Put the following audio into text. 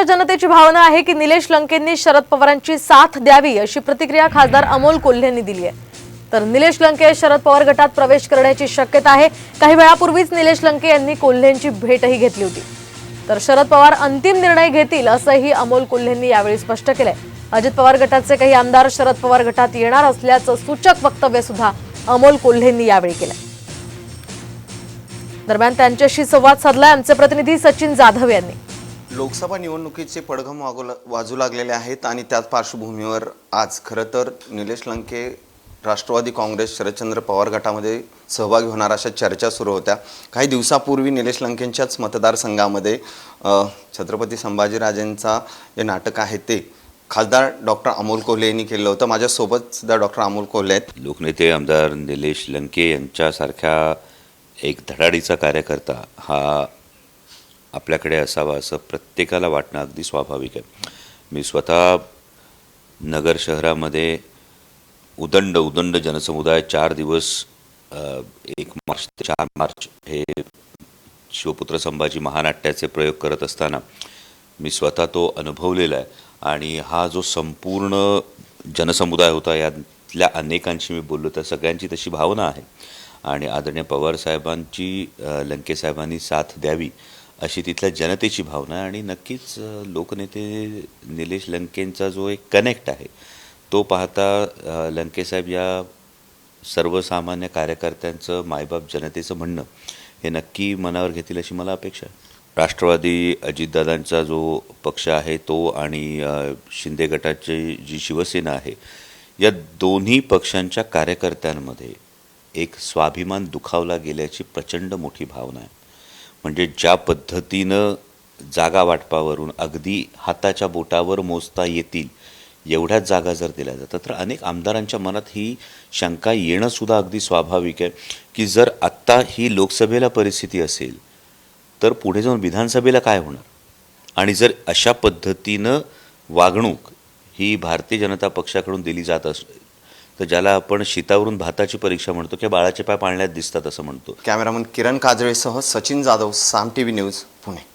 कोल्ह्यांच्या जनतेची भावना आहे की निलेश लंकेंनी शरद पवारांची साथ द्यावी अशी प्रतिक्रिया खासदार अमोल कोल्हेंनी दिली आहे. तर निलेश लंके शरद पवार गटात प्रवेश करण्याची शक्यता आहे. काही वेळापूर्वीच निलेश लंके यांनी कोल्हेंची भेटही घेतली होती. तर शरद पवार अंतिम निर्णय घेतील असंही अमोल कोल्हेंनी यावेळी स्पष्ट केलंय. अजित पवार गटाचे काही आमदार शरद पवार गटात येणार असल्याचं सूचक वक्तव्य सुद्धा अमोल कोल्हेंनी यावेळी केलंय. दरम्यान त्यांच्याशी संवाद साधलाय आमचे प्रतिनिधी सचिन जाधव यांनी. लोकसभा निवडणुकीचे पडघम वागू वाजू लागलेले आहेत आणि त्याच पार्श्वभूमीवर आज खरं तर निलेश लंके राष्ट्रवादी काँग्रेस शरदचंद्र पवार गटामध्ये सहभागी होणार अशा चर्चा सुरू होत्या. काही दिवसापूर्वी निलेश लंकेंच्याच मतदारसंघामध्ये छत्रपती संभाजीराजेंचा जे नाटक आहे ते खासदार डॉक्टर अमोल कोल्हे यांनी केलं होतं. माझ्यासोबत सुद्धा डॉक्टर अमोल कोल्हे आहेत. लोकनेते आमदार निलेश लंके यांच्यासारख्या एक धडाडीचा कार्यकर्ता हा आपल्याकडे असावा असं प्रत्येकाला वाटणं अगदी स्वाभाविक आहे. मी स्वतः नगर शहरामध्ये उदंड उदंड जनसमुदाय चार दिवस एक मार्च ते चार मार्च हे शिवपुत्र संभाजी महानाट्याचे प्रयोग करत असताना मी स्वतः तो अनुभवलेला आहे. आणि हा जो संपूर्ण जनसमुदाय होता यातल्या अनेकांशी मी बोललो त्या सगळ्यांची तशी भावना आहे. आणि आदरणीय पवार साहेबांची लंकेसाहेबांनी साथ द्यावी अशी तिथल्या जनतेची भावना आहे. आणि नक्कीच लोकनेते निलेश लंकेंचा जो एक कनेक्ट आहे तो पाहता लंकेसाहेब या सर्वसामान्य कार्यकर्त्यांचं मायबाप जनतेचं म्हणणं हे नक्की मनावर घेतील अशी मला अपेक्षा आहे. राष्ट्रवादी अजितदादांचा जो पक्ष आहे तो आणि शिंदे गटाची जी शिवसेना आहे या दोन्ही पक्षांच्या कार्यकर्त्यांमध्ये एक स्वाभिमान दुखावला गेल्याची प्रचंड मोठी भावना आहे. म्हणजे ज्या पद्धतीनं जागा वाटपावरून अगदी हाताच्या बोटावर मोजता येतील एवढ्याच जागा जर दिल्या जातात तर अनेक आमदारांच्या मनात ही शंका येणंसुद्धा अगदी स्वाभाविक आहे की जर आत्ता ही लोकसभेला परिस्थिती असेल तर पुढे जाऊन विधानसभेला काय होणार? आणि जर अशा पद्धतीनं वागणूक ही भारतीय जनता पक्षाकडून दिली जात अस तर ज्याला आपण शीतावरून भाताची परीक्षा म्हणतो किंवा बाळाचे पाय पाळण्यात दिसतात असं म्हणतो. Cameraman Kiran काजळेसह Sachin Jadhav Saam T V news Pune.